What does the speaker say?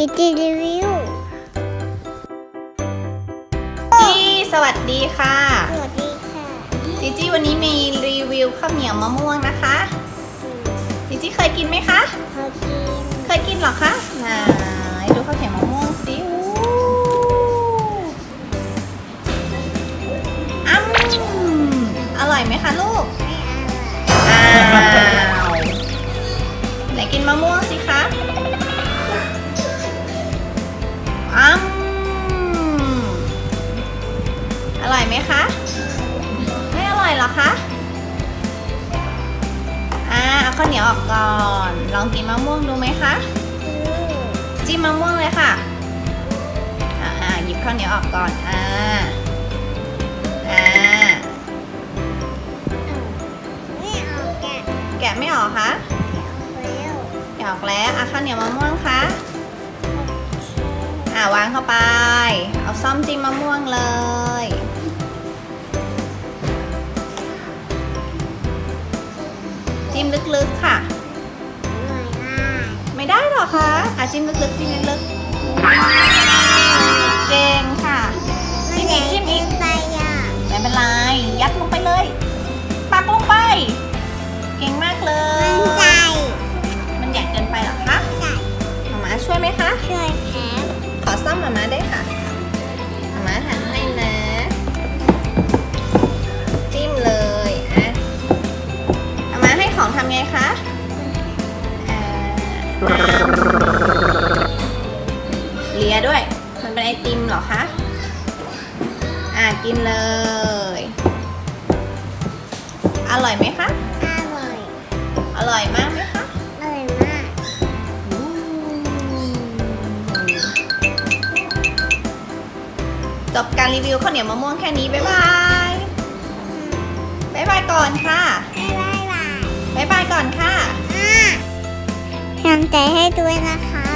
จิจิรีวิวจีสวัสดีค่ะ สวัสดีค่ะจีจี้วันนี้มีรีวิวข้าวเหนียวมะม่วงนะคะจีจี้เคยกินไหมคะพอกิน เคยกินเหรอคะไหนดูข้าวเหนียวมะม่วงสิอู้อ้ำอร่อยไหมคะลูกไม่อร่อยอ้าวไหนกินมะม่วงสิคะ มคะ ไม่อร่อยเหรอคะอ่าเอาข้าวเหนียวออกก่อน ลองกินมะม่วงดูไหมคะ จิ้มมะม่วงเลยค่ะ อ่าหยิบข้าวเหนียวออกก่อน อ่า อ่าไม่เอาแกะแกะไม่ออกคะแล้วแกะออกแล้วอะข้าวเหนียวมะม่วงคะ อ่าวางเข้าไป เอาซ่อมจิ้มมะม่วงเลย จิ้มลึกๆค่ะหน่อยง่ายไม่ได้หรอคะอะจิ้มลึกๆจิ้มลึกๆเก่งค่ะจิ้มอีกจิ้มอีกไปอะไม่เป็นไรยัดลงไปเลยปักลงไป เก่งมากเลมันยใจมันใหญ่เกินไปเหรอคะใจหมามาช่วยไหมคะช่วยแพ้ขอซ่อมหมามาได้วยค่ะ เลียด้วย มันเป็นไอติมเหรอคะ อะกินเลย อร่อยไหมคะ อร่อย อร่อยมากไหมคะ อร่อยมาก จบการรีวิวข้าวเหนียวมะม่วงแค่นี้ บ๊ายบาย บ๊ายบายก่อนค่ะ บ๊ายบาย บ๊ายบายก่อนค่ะ กำลังใจให้ด้วยนะคะ